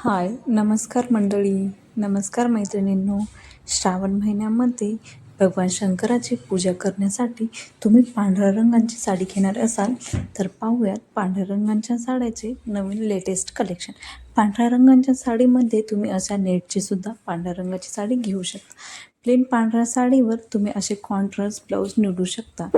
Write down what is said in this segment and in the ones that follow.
हाय नमस्कार मंडळी. नमस्कार मैत्रिणींनो. श्रावण महिन्यामध्ये भगवान शंकराची पूजा करण्यासाठी तुम्ही पांढऱ्या रंगांची साडी घेणार असाल तर पाहूयात पांढऱ्या रंगांच्या साड्याचे नवीन लेटेस्ट कलेक्शन पांढऱ्या रंगांच्या साडीमध्ये तुम्ही अशा नेटची सुद्धा पांढऱ्या रंगाची साडी घेऊ शकता. प्लेन पांढऱ्या साडीवर तुम्ही असे कॉन्ट्रास्ट ब्लाऊज निवडू शकता.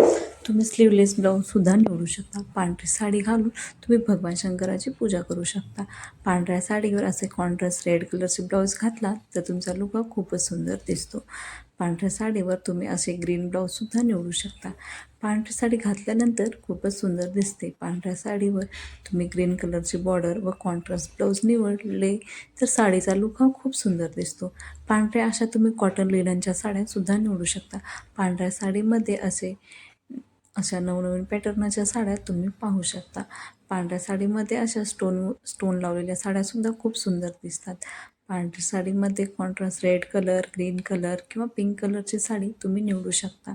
तुम्ही स्लीवलेस ब्लाऊजसुद्धा निवडू शकता. पांढरी साडी घालून तुम्ही भगवान शंकराची पूजा करू शकता. पांढऱ्या साडीवर असे कॉन्ट्रास्ट रेड कलरचे ब्लाऊज घातला तर तुमचा लुक खूपच सुंदर दिसतो. पांढऱ्या साडीवर तुम्ही असे ग्रीन ब्लाऊजसुद्धा निवडू शकता. पांढरी साडी घातल्यानंतर खूपच सुंदर दिसते. पांढऱ्या साडीवर तुम्ही ग्रीन कलरची बॉर्डर व कॉन्ट्रास्ट ब्लाऊज निवडले तर साडीचा लुक हा खूप सुंदर दिसतो. पांढऱ्या अशा तुम्ही कॉटन लिननच्या साड्यासुद्धा निवडू शकता. पांढऱ्या साडीमध्ये असे अशा नवनवीन पॅटर्नाच्या साड्या तुम्ही पाहू शकता. पांढऱ्या साडीमध्ये अशा स्टोन स्टोन लावलेल्या साड्यासुद्धा खूप सुंदर दिसतात. पांढऱ्या साडीमध्ये contrast red colour green colour किंवा पिंक कलरची साडी तुम्ही निवडू शकता.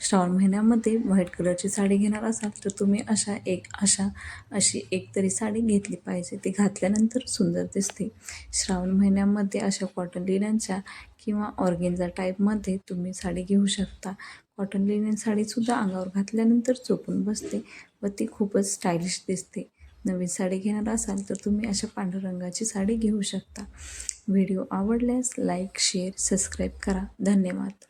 श्रावण महिन्यामध्ये व्हाईट कलरची साडी घेणार असाल तर तुम्ही अशा एक अशा अशी एक तरी साडी घेतली पाहिजे. ती घातल्यानंतर सुंदर दिसते. श्रावण महिन्यामध्ये अशा कॉटन लिन्यांच्या किंवा ऑर्गेन्झा टाईपमध्ये तुम्ही साडी घेऊ शकता. कॉटन लिनन साडीसुद्धा अंगावर घातल्यानंतर चोपून बसते व ती खूपच स्टायलिश दिसते. नवीन साडी घेणार असाल तर तुम्ही अशा पांढऱ्या रंगाची साडी घेऊ शकता. व्हिडिओ आवडल्यास लाईक शेअर सबस्क्राईब करा. धन्यवाद.